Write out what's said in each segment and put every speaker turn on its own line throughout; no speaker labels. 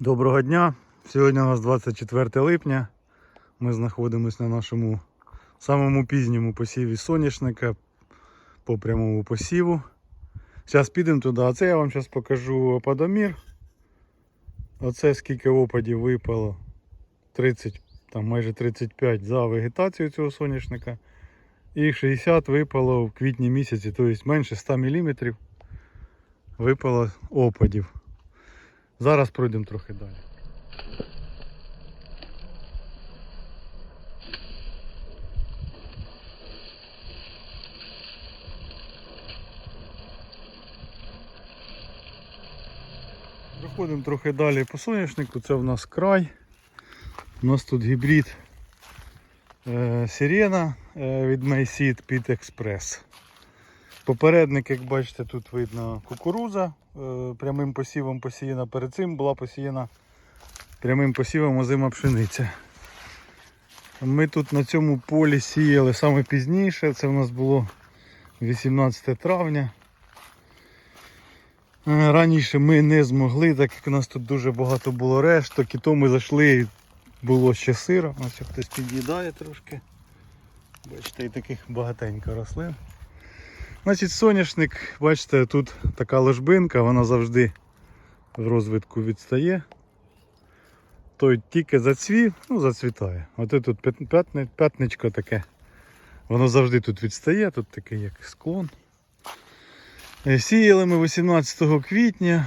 Доброго дня! Сьогодні у нас 24 липня. Ми знаходимося на нашому самому пізньому посіві соняшника по прямому посіву. Зараз підемо туди, а це я вам зараз покажу опадомір. Оце скільки опадів випало. 30, там майже 35 за вегетацію цього соняшника. І 60 випало в квітні місяці, тобто менше 100 мм випало опадів. Зараз пройдемо трохи далі. Проходимо трохи далі по соняшнику. Це в нас край. У нас тут гібрид е, Сирена е, від Mayseed під Експрес. Попередник, як бачите, тут видно кукуруза е, прямим посівом посіяна. Перед цим була посіяна прямим посівом озима пшениця. Ми тут на цьому полі сіяли саме пізніше, це в нас було 18 травня. Е, Раніше ми не змогли, так як у нас тут дуже багато було решток, і то ми зайшли, було ще сиро. Ось хтось під'їдає трошки. Бачите, і таких багатенько рослин. Значить, соняшник, бачите, тут така ложбинка, вона завжди в розвитку відстає. Той тільки зацвів, ну зацвітає. Оте тут п'ятничко таке. Воно завжди тут відстає, тут такий як склон. Е, Сіяли ми 18 квітня.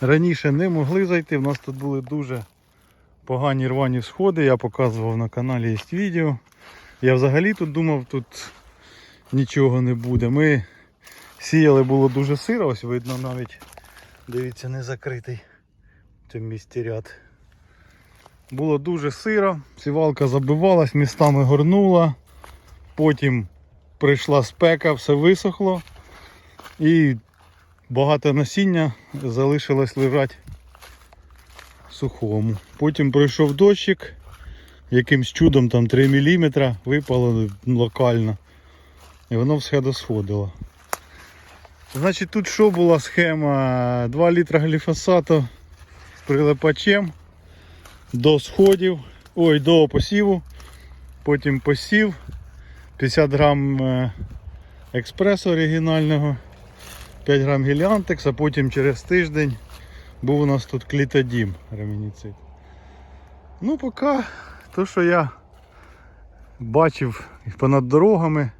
Раніше не могли зайти. У нас тут були дуже погані рвані сходи. Я показував на каналі є відео. Я взагалі тут думав, тут нічого не буде. Ми сіяли було дуже сиро, ось видно навіть, дивіться, не закритий в цьому місці ряд. Було дуже сиро, сівалка забивалась, містами горнула, потім прийшла спека, все висохло і багато насіння залишилось лежати сухому. Потім пройшов дощик, якимсь чудом там 3 мм випало локально. І воно все досходило. Значить тут що була схема? 2 літра гліфосату з прилипачем до сходів, ой, до посіву, потім посів, 50 грам е, експресу оригінального, 5 грам геліантекс, а потім через тиждень був у нас тут клітодім ремініцид. Ну поки то, що я бачив понад дорогами,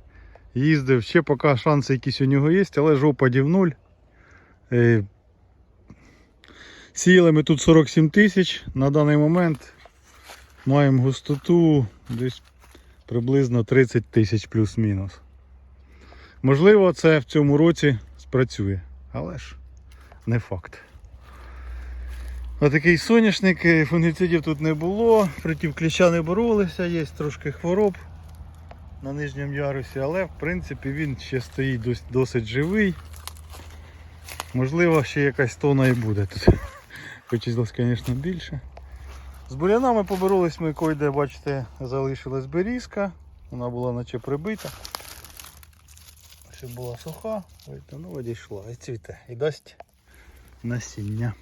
їздив, ще поки шанси якісь у нього є, але ж опадів нуль. Е, Сіяли ми тут 47 тисяч. На даний момент маємо густоту десь приблизно 30 тисяч плюс-мінус. Можливо, це в цьому році спрацює, але ж не факт. Отакий соняшник, е, фунгіцидів тут не було, проти кліща не боролися, є трошки хвороб на нижньому ярусі, але в принципі він ще стоїть дос- досить живий. Можливо, ще якась тона і буде тут. Хотілося, звісно, більше. З бурянами поборолись ми койде, бачите, залишилась берізка. Вона була наче прибита. Ще була суха, ну одійшла і цвіте. І дасть насіння.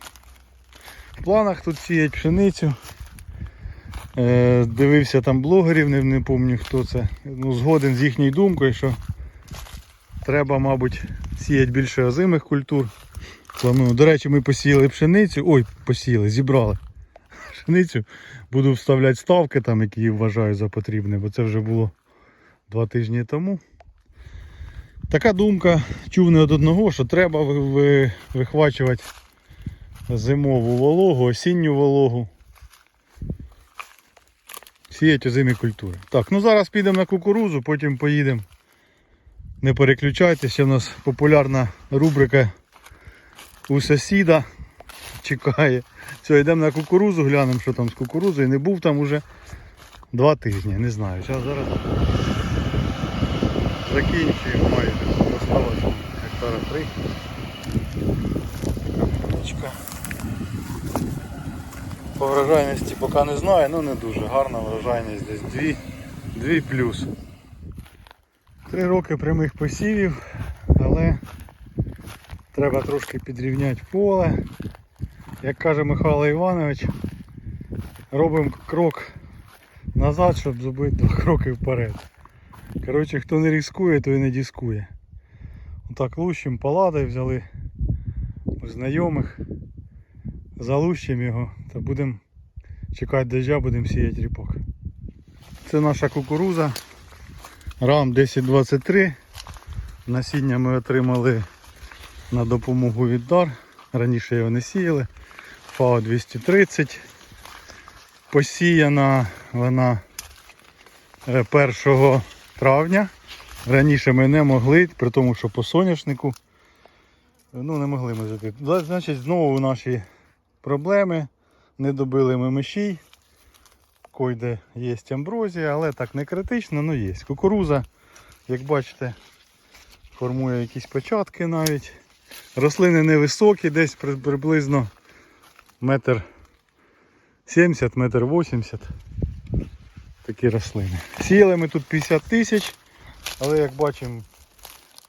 В планах тут сіять пшеницю. Е, дивився там блогерів, не, не пам'ятаю хто це. Ну, згоден з їхньою думкою, що треба, мабуть, сіяти більше озимих культур. Планую. До речі, ми посіяли пшеницю. Ой, посіяли, зібрали пшеницю. Буду вставляти ставки, там, які вважаю за потрібне, бо це вже було два тижні тому. Така думка чув не від одного, що треба ви- ви- вихвачувати зимову вологу, осінню вологу. Сіять озимі культури. Так, ну зараз підемо на кукурузу, потім поїдемо. Не переключайтеся, в нас популярна рубрика у сусіда чекає. Все, йдемо на кукурузу, глянемо, що там з кукурузою. Не був там уже два тижні, не знаю. Зараз зараз закінчуємо майже. Осталось гектара три. Така. По врожайності поки не знаю, ну не дуже гарна врожайність десь 2, 2 плюс. Три роки прямих посівів, але треба трошки підрівняти поле. як каже Михайло Іванович, робимо крок назад, щоб зробити два кроки вперед. Коротше, хто не ризикує, той не дискує. Отак лущим паладою взяли у знайомих, залущимо його та будемо чекати дождя, будемо сіяти ріпок. Це наша кукуруза RAM 1023. Насіння ми отримали на допомогу від дар. Раніше його не сіяли. ФАО 230. Посіяна вона е, 1 травня. Раніше ми не могли, при тому, що по соняшнику ну, не могли ми зайти. Значить, знову наші проблеми. Не добили ми мишій. Койде є амброзія, але так не критично, але є. Кукуруза, як бачите, формує якісь початки навіть. Рослини невисокі, десь при- приблизно метр 70, метр 80. Такі рослини. Сіяли ми тут 50 тисяч, але як бачимо,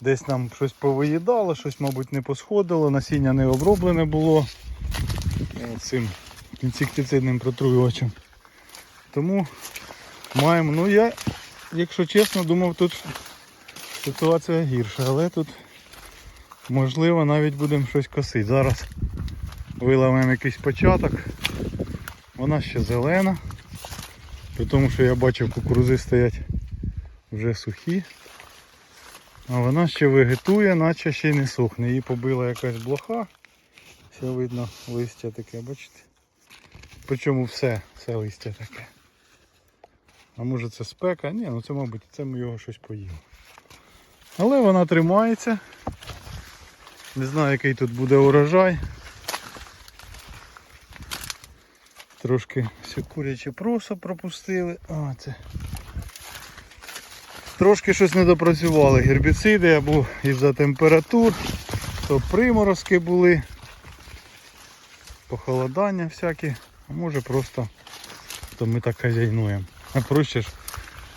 десь нам щось повиїдало, щось, мабуть, не посходило, насіння не оброблене було цим інсектицидним протруювачем. Тому маємо, ну я, якщо чесно, думав, тут ситуація гірша, але тут можливо навіть будемо щось косити. Зараз виламаємо якийсь початок. Вона ще зелена. При тому, що я бачив, кукурузи стоять вже сухі. А вона ще вегетує, наче ще й не сохне. Її побила якась блоха. Все видно листя таке, бачите? Причому все, все листя таке. А може це спека? Ні, ну це мабуть це ми його щось поїли. Але вона тримається. Не знаю який тут буде урожай. Трошки все куряче просо пропустили. А, це. Трошки щось не допрацювали гербіциди або із-за температур, то приморозки були, похолодання всякі, а може просто то ми так хазяйнуємо. А проще ж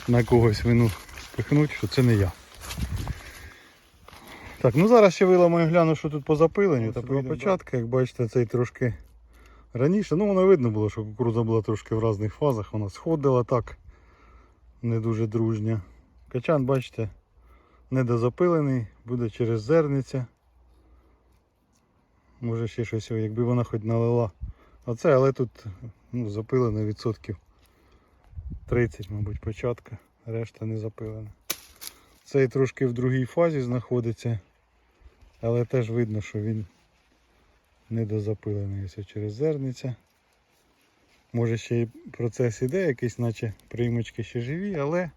на когось вину пихнуть, що це не я. Так, ну зараз ще виламаю гляну, що тут по запиленню та по початку. Як бачите, цей трошки раніше. Ну воно видно було, що кукурудза була трошки в різних фазах, вона сходила так, не дуже дружня. Качан, бачите, недозапилений, буде через зерниця. Може ще щось, якби вона хоч налила. Оце, але тут ну, запилено відсотків 30, мабуть, початка, решта не запилена. Цей трошки в другій фазі знаходиться, але теж видно, що він недозапилений ось через зерниця. Може ще й процес іде якийсь, наче приймочки ще живі, але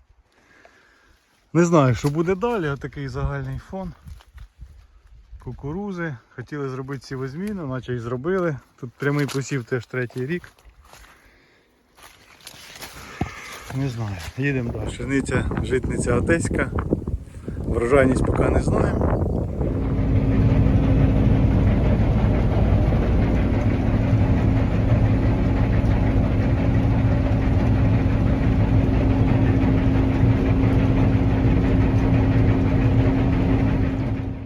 не знаю, що буде далі, отакий загальний фон. Кукурузи. Хотіли зробити сівозміну, наче і зробили. Тут прямий посів теж третій рік. Не знаю, їдемо далі. Пшениця, житниця одеська. Врожайність поки не знаємо.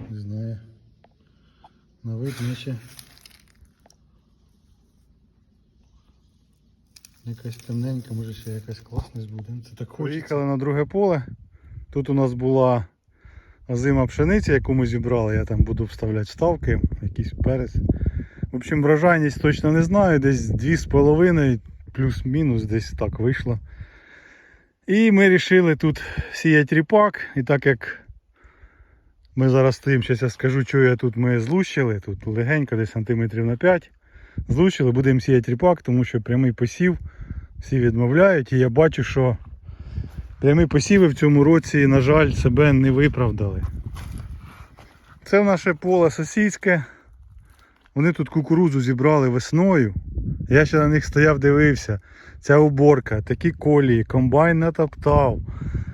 Не знаю. На вид наче. Якась темненька, може ще якась класність буде. Це так Приїхали на друге поле. Тут у нас була озима пшениця, яку ми зібрали. Я там буду вставляти ставки, якийсь перець. В общем, врожайність точно не знаю, десь 2,5 плюс-мінус десь так вийшло. І ми вирішили тут сіяти ріпак. І так як ми зараз стоїмо, зараз я скажу, що я тут ми злущили. Тут легенько, десь сантиметрів на 5. Злущили, будемо сіяти ріпак, тому що прямий посів всі відмовляють. І я бачу, що прямі посіви в цьому році, на жаль, себе не виправдали. Це наше поле сусідське. Вони тут кукурудзу зібрали весною. Я ще на них стояв, дивився. Ця уборка, такі колії, комбайн натоптав.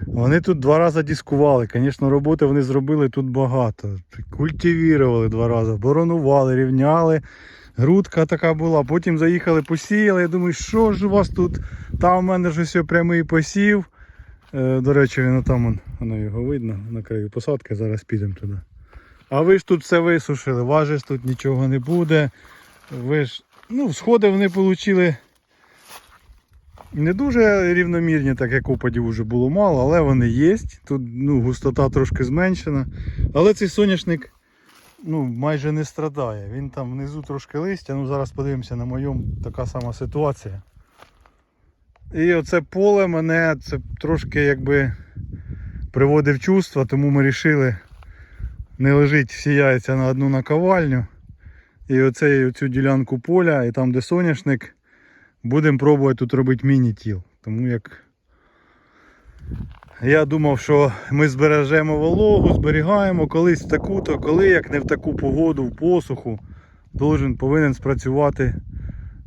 Вони тут два рази дискували. Звісно, роботи вони зробили тут багато. Культивірували два рази, боронували, рівняли. Грудка така була. Потім заїхали, посіяли. Я думаю, що ж у вас тут? Там у мене ж все прямий посів. Е, До речі, він там он, воно його видно на краю посадки, зараз підемо туди. А ви ж тут все висушили, ж тут нічого не буде. Ви ж Ну, сходи вони отримали не дуже рівномірні, так як опадів вже було мало, але вони є. Тут ну, густота трошки зменшена. Але цей соняшник ну, майже не страдає. Він там внизу трошки листя. Ну, зараз подивимося на моєму така сама ситуація. І оце поле мене це трошки якби приводив в чувство, тому ми вирішили не лежить всі яйця на одну наковальню. І оцей, оцю ділянку поля, і там, де соняшник, будемо пробувати тут робити міні-тіл. Тому як я думав, що ми збережемо вологу, зберігаємо колись в таку-то, коли як не в таку погоду, в посуху, должен, повинен спрацювати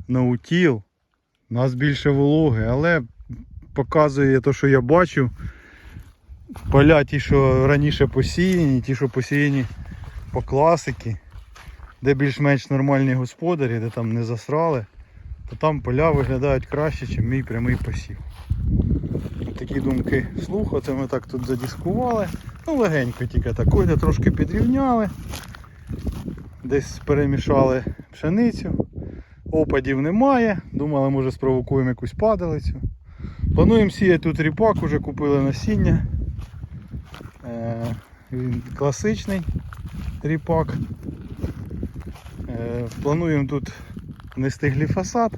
наутіл. У нас більше вологи, але показує те, що я бачу. Поля ті, що раніше посіяні, ті, що посіяні по класики, де більш-менш нормальні господарі, де там не засрали, то там поля виглядають краще, ніж мій прямий посів. Такі думки слуху, це ми так тут задіскували. Ну, легенько тільки так. Ось трошки підрівняли. Десь перемішали пшеницю. Опадів немає. Думали, може спровокуємо якусь падалицю. Плануємо сіяти тут ріпак, уже купили насіння. Е, Він класичний ріпак. Е, Плануємо тут внести гліфосат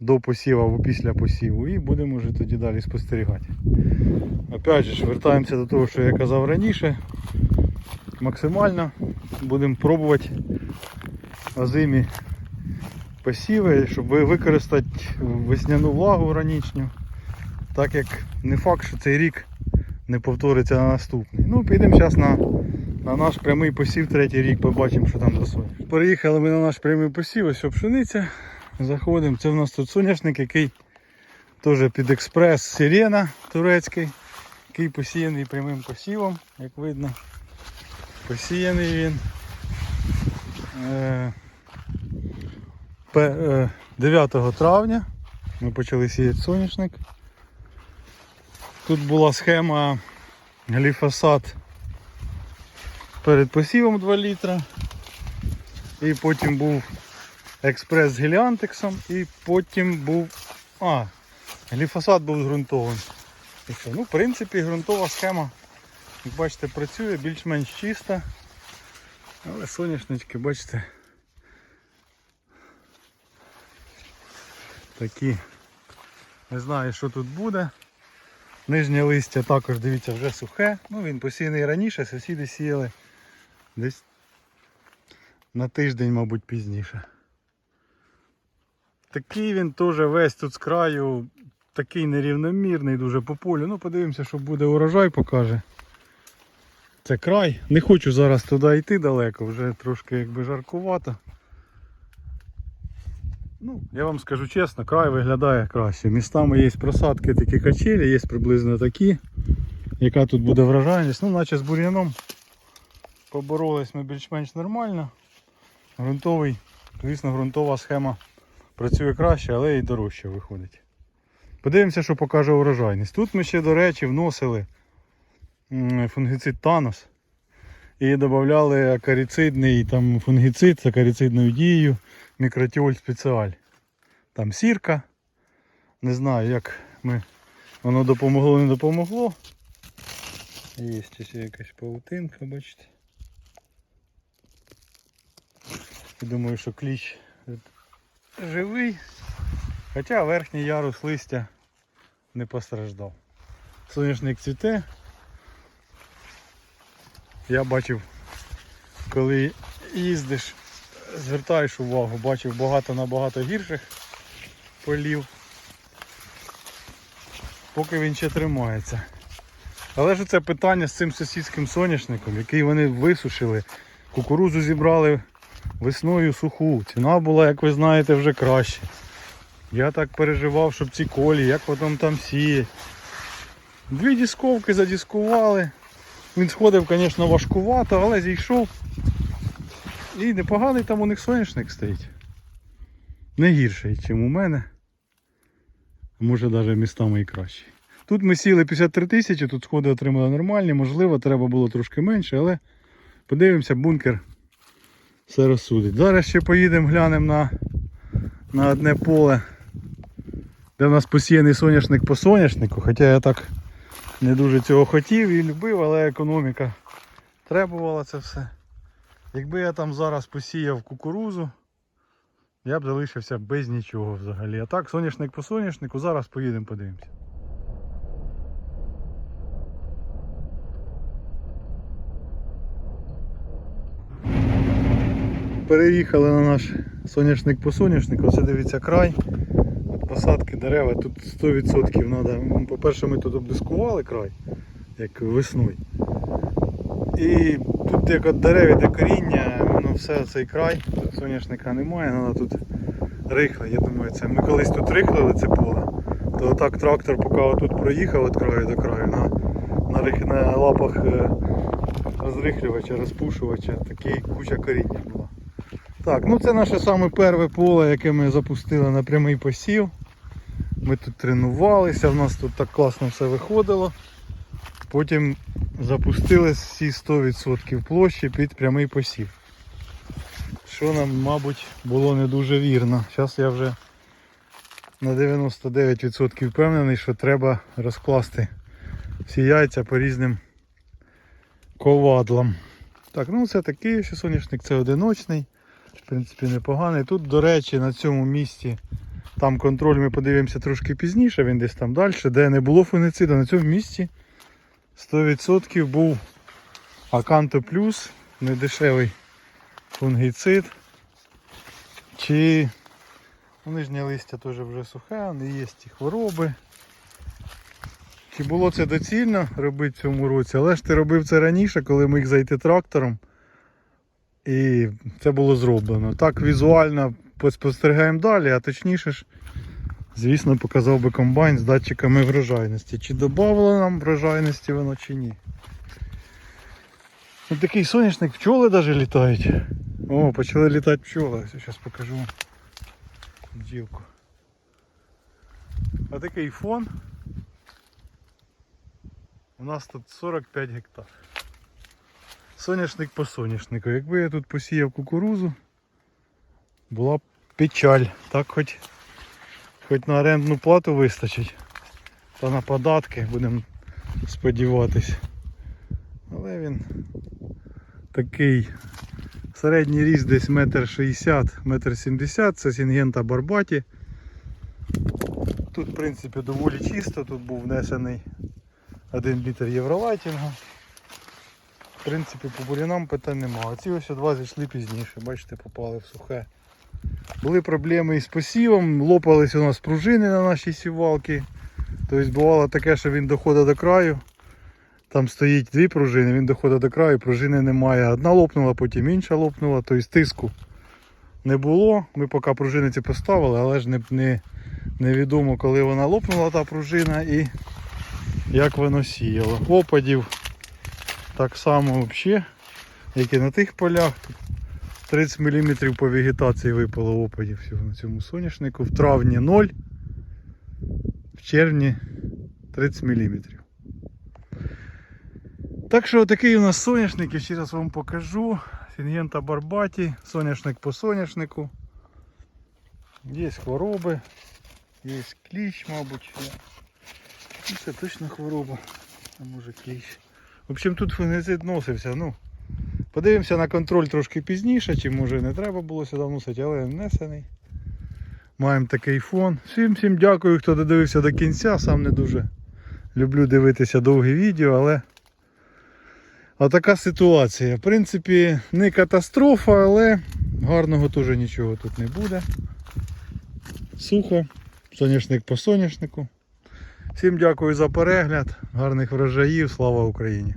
до посіву або після посіву і будемо вже тоді далі спостерігати. Опять же, вертаємося до того, що я казав раніше. Максимально будемо пробувати озимі посіви, щоб використати весняну влагу ранічню. Так як не факт, що цей рік не повториться на наступний. Ну, підемо зараз на, на наш прямий посів третій рік, побачимо, що там до. Переїхали ми на наш прямий посів, ось пшениця. Заходимо. Це в нас тут соняшник, який теж під експрес Сирена турецький, який посіяний прямим посівом, як видно. Посіяний він. Е, пе- е, 9 травня ми почали сіяти соняшник. Тут була схема гліфосат перед посівом 2 літра. І потім був експрес з геліантексом і потім був... А, гліфосат був зґрунтований. Ну, в принципі, ґрунтова схема, як бачите, працює більш-менш чиста. Але соняшнички, бачите, такі. Не знаю, що тут буде. Нижнє листя також, дивіться, вже сухе. Ну, він посіяний раніше, сусіди сіяли десь на тиждень, мабуть, пізніше. Такий він теж весь тут з краю, такий нерівномірний дуже по полю. Ну, подивимося, що буде урожай, покаже. Це край. Не хочу зараз туди йти далеко, вже трошки якби жаркувато. Ну, я вам скажу чесно, край виглядає краще. Містами є просадки такі качелі, є приблизно такі. Яка тут буде вражайність? Ну, наче з бур'яном поборолись ми більш-менш нормально. Грунтовий, звісно, ґрунтова схема працює краще, але і дорожче виходить. Подивимося, що покаже урожайність. Тут ми ще, до речі, вносили фунгіцид Танос і додавали акарицидний там, фунгіцид з акарицидною дією мікротіоль спеціаль. Там сірка. Не знаю, як ми воно допомогло, не допомогло. Є ще якась паутинка, бачите. Думаю, що кліч живий. Хоча верхній ярус листя не постраждав. Соняшник цвіте. Я бачив, коли їздиш, звертаєш увагу, бачив багато набагато гірших полів. Поки він ще тримається. Але ж це питання з цим сусідським соняшником, який вони висушили. Кукурузу зібрали весною суху. Ціна була, як ви знаєте, вже краще. Я так переживав, щоб ці колі, як потім там сіє. Дві дісковки задіскували. Він сходив, звісно, важкувато, але зійшов. І непоганий там у них соняшник стоїть. Не гірший, ніж у мене. Може навіть містами і кращий. Тут ми сіли 53 тисячі, тут сходи отримали нормальні, можливо, треба було трошки менше, але подивимося, бункер все розсудить. Зараз ще поїдемо, глянемо на на одне поле, де в нас посіяний соняшник по соняшнику, хоча я так не дуже цього хотів і любив, але економіка требувала це все. Якби я там зараз посіяв кукурузу, я б залишився без нічого взагалі. А так, соняшник по соняшнику, зараз поїдемо подивимося. Переїхали на наш соняшник по соняшнику. Оце дивіться край. Посадки дерева тут 100% треба. По-перше, ми тут облискували край, як весною. І тут як от дерев іде коріння, воно все цей край, тут соняшника немає, треба тут рихли. Я думаю, це ми колись тут рихлили це поле, то отак трактор, поки отут проїхав від краю до краю, на, на, на лапах е, розрихлювача, розпушувача, такі куча коріння. Так, ну це наше саме перше поле, яке ми запустили на прямий посів. Ми тут тренувалися, в нас тут так класно все виходило. Потім запустили всі 100% площі під прямий посів. Що нам, мабуть, було не дуже вірно. Зараз я вже на 99% впевнений, що треба розкласти всі яйця по різним ковадлам. Так, ну це такий ще соняшник, це одиночний. В принципі, непоганий. Тут, до речі, на цьому місці там контроль ми подивимося трошки пізніше, він десь там далі, де не було фунгициду. На цьому місці 100% був Аканто Плюс, недешевий фунгіцид. Чи ну, нижнє листя теж вже сухе, не є ті хвороби. Чи було це доцільно робити в цьому році, але ж ти робив це раніше, коли міг зайти трактором. І це було зроблено. Так візуально поспостерігаємо далі, а точніше ж, звісно, показав би комбайн з датчиками врожайності. Чи додавало нам врожайності воно чи ні. Ось такий соняшник, пчоли навіть літають. О, почали літати пчоли. Зараз покажу вам бджілку. А такий фон. У нас тут 45 гектар. Соняшник по соняшнику. Якби я тут посіяв кукурузу, була б печаль. Так хоч, хоч на орендну плату вистачить. Та на податки будемо сподіватись. Але він такий середній ріст десь метр шістдесят, метр сімдесят, це Сінгента Барбаті. Тут в принципі доволі чисто, тут був внесений 1 літр євролайтінгу. В принципі, по бурянам питань нема. А ці ось два зійшли пізніше, бачите, попали в сухе. Були проблеми із посівом, лопались у нас пружини на нашій сівалці. Тобто бувало таке, що він доходить до краю. Там стоїть дві пружини, він доходить до краю, пружини немає. Одна лопнула, потім інша лопнула, тобто тиску не було. Ми поки пружини ці поставили, але ж не, не, коли вона лопнула та пружина і як воно сіяло. Опадів так само взагалі, як і на тих полях. Тут 30 мм по вегетації випало опадів всього на цьому соняшнику. В травні 0, в червні 30 мм. Так що такий у нас соняшник, я ще раз вам покажу. Сінгента Барбаті, соняшник по соняшнику. Є хвороби, є кліщ, мабуть. Ну, Це точно хвороба, а може кліщ. В общем, тут фунгицид носився. Ну, подивимося на контроль трошки пізніше, чи може не треба було сюди вносити, але внесений. Маємо такий фон. Всім всім дякую, хто додивився до кінця. Сам не дуже люблю дивитися довгі відео, але отака ситуація. В принципі, не катастрофа, але гарного теж нічого тут не буде. Сухо, соняшник по соняшнику. Всім дякую за перегляд, гарних врожаїв, слава Україні!